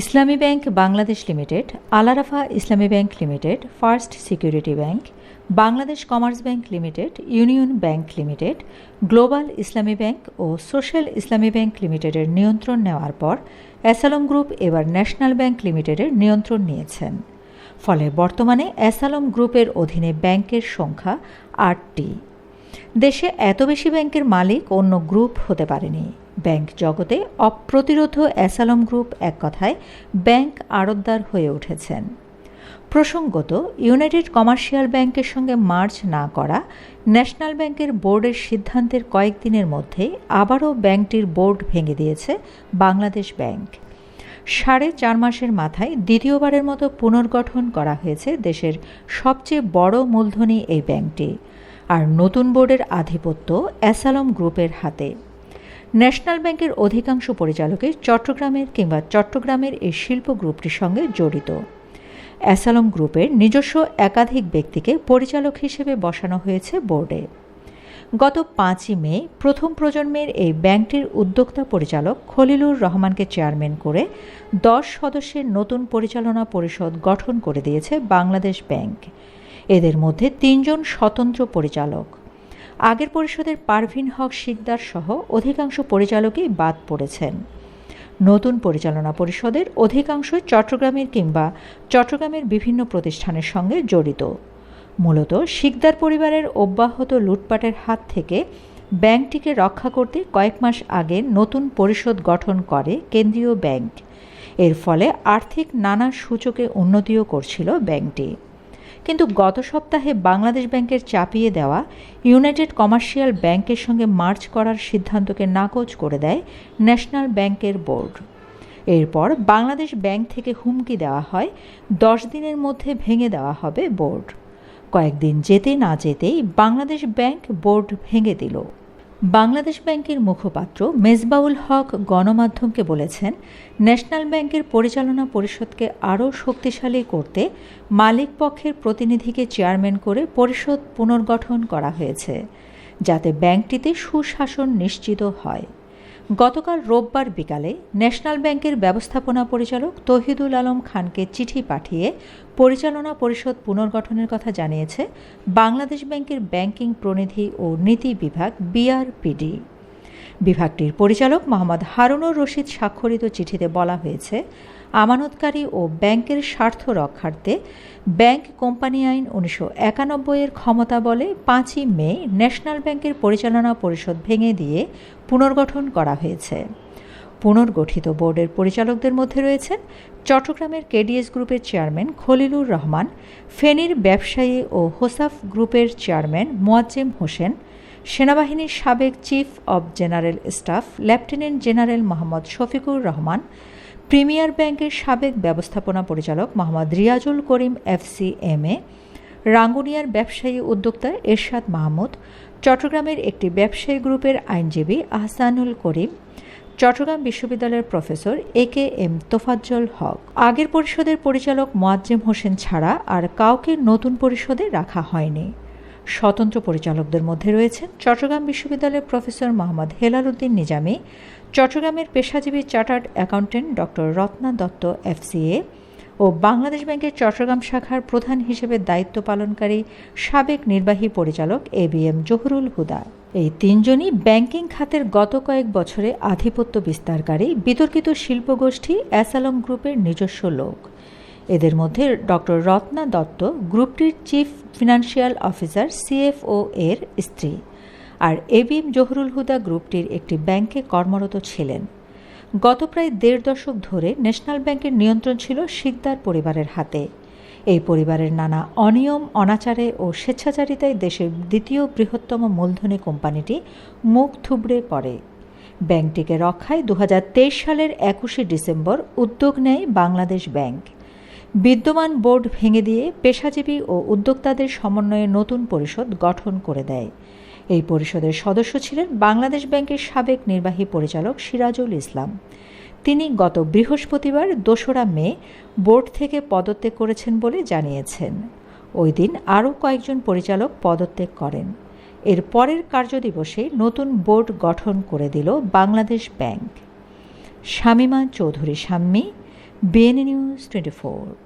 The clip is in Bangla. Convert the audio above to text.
ইসলামী bank Bangladesh limited, Al Arafah Islami bank limited, first security bank, Bangladesh commerce bank limited, union bank limited, global Islami bank ও সোশ্যাল ইসলামী ব্যাংক লিমিটেডের নিয়ন্ত্রণ নেওয়ার পর অ্যাসালম গ্রুপ এবার ন্যাশনাল ব্যাংক লিমিটেডের নিয়ন্ত্রণ নিয়েছেন। ফলে বর্তমানে অ্যাসালম গ্রুপের অধীনে ব্যাংকের সংখ্যা আটটি। দেশে এত বেশি ব্যাংকের মালিক অন্য গ্রুপ হতে পারেনি। ব্যাংক জগতে অপ্রতিরোধ অ্যাসালম গ্রুপ এক কথায় ব্যাংক আড়তদার হয়ে উঠেছেন। প্রসঙ্গত, ইউনাইটেড কমার্শিয়াল ব্যাংকের সঙ্গে মার্চ না করা ন্যাশনাল ব্যাংকের বোর্ডের সিদ্ধান্তের কয়েকদিনের মধ্যেই আবারও ব্যাংকটির বোর্ড ভেঙে দিয়েছে বাংলাদেশ ব্যাংক। সাড়ে চার মাসের মাথায় দ্বিতীয়বারের মতো পুনর্গঠন করা হয়েছে দেশের সবচেয়ে বড় মূলধনী এই ব্যাংকটি। আর নতুন বোর্ডের আধিপত্য অ্যাসালম গ্রুপের হাতে। ন্যাশনাল ব্যাংকের অধিকাংশ পরিচালকই চট্টগ্রামের কিংবা চট্টগ্রামের এই শিল্প গ্রুপটির সঙ্গে জড়িত। অ্যাসালম গ্রুপের নিজস্ব একাধিক ব্যক্তিকে পরিচালক হিসেবে বসানো হয়েছে বোর্ডে। গত পাঁচই মে প্রথম প্রজন্মের এই ব্যাংকটির উদ্যোক্তা পরিচালক খলিলুর রহমানকে চেয়ারম্যান করে দশ সদস্যের নতুন পরিচালনা পরিষদ গঠন করে দিয়েছে বাংলাদেশ ব্যাংক। এদের মধ্যে তিনজন স্বতন্ত্র পরিচালক। আগের পরিষদের পারভিন হক শিকদার সহ অধিকাংশ পরিচালকই বাদ পড়েছেন। নতুন পরিচালনা পরিষদের অধিকাংশ চট্টগ্রামের কিংবা চট্টগ্রামের বিভিন্ন প্রতিষ্ঠানের সঙ্গে জড়িত। মূলত শিকদার পরিবারের অব্যাহত লুটপাটের হাত থেকে ব্যাংকটিকে রক্ষা করতে কয়েক মাস আগে নতুন পরিষদ গঠন করে কেন্দ্রীয় ব্যাংক। এর ফলে আর্থিক নানা সূচকে উন্নতিও করছিল ব্যাংকটি। কিন্তু গত সপ্তাহে বাংলাদেশ ব্যাংকের চাপিয়ে দেওয়া ইউনাইটেড কমার্শিয়াল ব্যাংকের সঙ্গে মার্চ করার সিদ্ধান্তকে নাকচ করে দেয় ন্যাশনাল ব্যাংকের বোর্ড। এরপর বাংলাদেশ ব্যাংক থেকে হুমকি দেওয়া হয়, দশ দিনের মধ্যে ভেঙে দেওয়া হবে বোর্ড। কয়েকদিন যেতে না যেতেই বাংলাদেশ ব্যাংক বোর্ড ভেঙে দিল। বাংলাদেশ ব্যাংকের মুখপাত্র মেজবাউল হক গণমাধ্যমকে বলেছেন, ন্যাশনাল ব্যাংকের পরিচালনা পরিষদকে আরও শক্তিশালী করতে মালিক পক্ষের প্রতিনিধিকে চেয়ারম্যান করে পরিষদ পুনর্গঠন করা হয়েছে, যাতে ব্যাংকটিতে সুশাসন নিশ্চিত হয়। গতকাল রোববার বিকালে ন্যাশনাল ব্যাংকের ব্যবস্থাপনা পরিচালক তহিদুল আলম খানকে চিঠি পাঠিয়ে পরিচালনা পরিষদ পুনর্গঠনের কথা জানিয়েছে বাংলাদেশ ব্যাংকের ব্যাংকিং প্রনিধি ও নীতি বিভাগ, বিআরপিডি। বিভাগটির পরিচালক মোহাম্মদ হারুনুর রশিদ স্বাক্ষরিত চিঠিতে বলা হয়েছে আমানতকারী ও ব্যাংকের স্বার্থ রক্ষার্থে ব্যাংক কোম্পানি আইন উনিশশো একানব্বইয়ের ক্ষমতা বলে পাঁচই মে ন্যাশনাল ব্যাংকের পরিচালনা পরিষদ ভেঙে দিয়ে পুনর্গঠন করা হয়েছে। পুনর্গঠিত বোর্ডের পরিচালকদের মধ্যে রয়েছেন চট্টগ্রামের কেডিএস গ্রুপের চেয়ারম্যান খলিলুর রহমান, ফেনীর ব্যবসায়ী ও হোসাফ গ্রুপের চেয়ারম্যান মোয়াজ্জেম হোসেন, সেনাবাহিনীর সাবেক chief of general staff lieutenant general Mohammad Shafiqur Rahman premier ব্যাংকের সাবেক ব্যবস্থাপনা পরিচালক Mohammad Riazul Karim FC M A রাঙ্গুনিয়ার ব্যবসায়ী উদ্যোক্তা এরশাদ মাহমুদ, চট্টগ্রামের একটি ব্যবসায়ী গ্রুপের আইনজীবী আহসানুল করিম, চট্টগ্রাম বিশ্ববিদ্যালয়ের professor A K M Tofazzal Haque. আগের পরিষদের পরিচালক মোয়াজ্জেম হোসেন ছাড়া আর কাউকে নতুন পরিষদে রাখা হয়নি। স্বতন্ত্র পরিচালকদের মধ্যে রয়েছেন চট্টগ্রাম বিশ্ববিদ্যালয়ের প্রফেসর মোহাম্মদ হেলাল উদ্দিন নিজামী, চট্টগ্রামের পেশাজীবী chartered accountant doctor Ratna Dutta FCA ও বাংলাদেশ ব্যাংকের চট্টগ্রাম শাখার প্রধান হিসেবে দায়িত্ব পালনকারী সাবেক নির্বাহী পরিচালক A B M Zahurul Huda. এই তিনজনই ব্যাংকিং খাতের গত কয়েক বছরে আধিপত্য বিস্তারকারী, বিতর্কিত শিল্পগোষ্ঠী, অ্যাসালম গ্রুপের নিজস্ব লোক। এদের মধ্যে ডক্টর রত্না দত্ত গ্রুপটির চিফ ফিনান্সিয়াল অফিসার, সিএফও এর স্ত্রী। আর এবিএম জহুরুল হুদা গ্রুপটির একটি ব্যাংকে কর্মরত ছিলেন। গত প্রায় দেড় দশক ধরে ন্যাশনাল ব্যাংকের নিয়ন্ত্রণ ছিল শিকদার পরিবারের হাতে। এই পরিবারের নানা অনিয়ম, অনাচারে ও স্বেচ্ছাচারিতায় দেশের দ্বিতীয় বৃহত্তম মূলধনী কোম্পানিটি মুখ থুবড়ে পড়ে। ব্যাংকটিকে রক্ষায় দু হাজার তেইশ সালের একুশে ডিসেম্বর উদ্যোগ নেয় বাংলাদেশ ব্যাংক। বিদ্যমান বোর্ড ভেঙে দিয়ে পেশাজীবী ও উদ্যোক্তাদের সমন্বয়ে নতুন পরিষদ গঠন করে দেয়। এই পরিষদের সদস্য ছিলেন বাংলাদেশ ব্যাংকের সাবেক নির্বাহী পরিচালক সিরাজুল ইসলাম। তিনি গত বৃহস্পতিবার দোসরা মে বোর্ড থেকে পদত্যাগ করেছেন বলে জানিয়েছেন। ওই দিন আরও কয়েকজন পরিচালক পদত্যাগ করেন। এর পরের কার্যদিবসে নতুন বোর্ড গঠন করে দিল Bangladesh bank. Shamima Chowdhury Shammi BN News 24